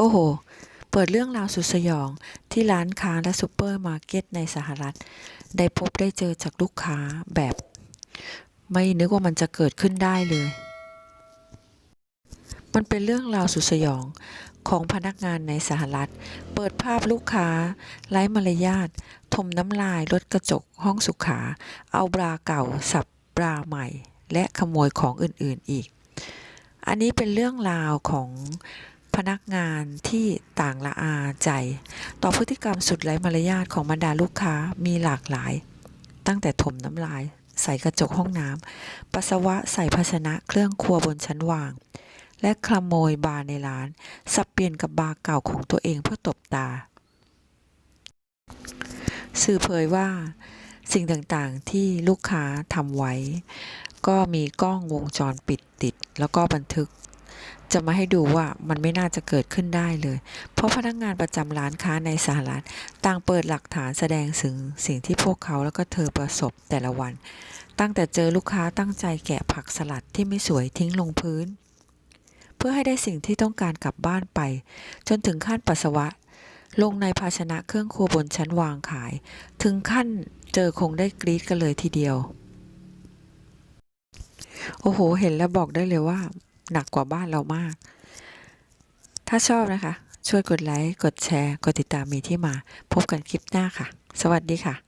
โอ้โห เปิดเรื่องราวสุดสยองที่ร้านค้าและซูเปอร์มาร์เก็ตในสหรัฐ ได้พบได้เจอจากลูกค้าแบบ ไม่นึกว่ามันจะเกิดขึ้นได้เลย มันเป็นเรื่องราวสุดสยองของพนักงานในสหรัฐ เปิดภาพลูกค้า ไร้มารยาทถมน้ำลายรถกระจกห้องสุขา เอาบราเก่า สับบราใหม่ และขโมยของอื่นๆอีก อันนี้เป็นเรื่องราวของ พนักงานที่ต่างละอาใจ ต่อพฤติกรรมสุดไร้มารยาทของบรรดาลูกค้ามีหลากหลาย ตั้งแต่ถมน้ำลาย ใส่กระจกห้องน้ำปัสสาวะใส่ภาชนะเครื่องครัวบนชั้นวาง และขโมยบาร์ในร้าน สับเปลี่ยนกับบาร์เก่าของตัวเองเพื่อตบตา สื่อเผยว่า สิ่งต่างๆที่ลูกค้าทำไว้ ก็มีกล้องวงจรปิดติด แล้วก็บันทึก จะมาให้ดูว่ามันไม่น่าจะเกิดขึ้นได้เลย เพราะพนักงานประจำร้านค้าในสหรัฐต่างเปิดหลักฐานแสดงถึงสิ่งที่พวกเขาแล้วก็เธอประสบแต่ละวัน ตั้งแต่เจอลูกค้าตั้งใจแกะผักสลัดที่ไม่สวยทิ้งลงพื้น เพื่อให้ได้สิ่งที่ต้องการกลับบ้านไป จนถึงขั้นปัสสาวะ ลงในภาชนะเครื่องครัวบนชั้นวางขาย ถึงขั้นเจอคงได้กรี๊ดกันเลยทีเดียว โอ้โห เห็นแล้วบอกได้เลยว่า หนักกว่าบ้านเรามาก ถ้าชอบนะคะ ช่วยกดไลค์ กดแชร์ กดติดตามมีที่มา พบกันคลิปหน้าค่ะ สวัสดีค่ะ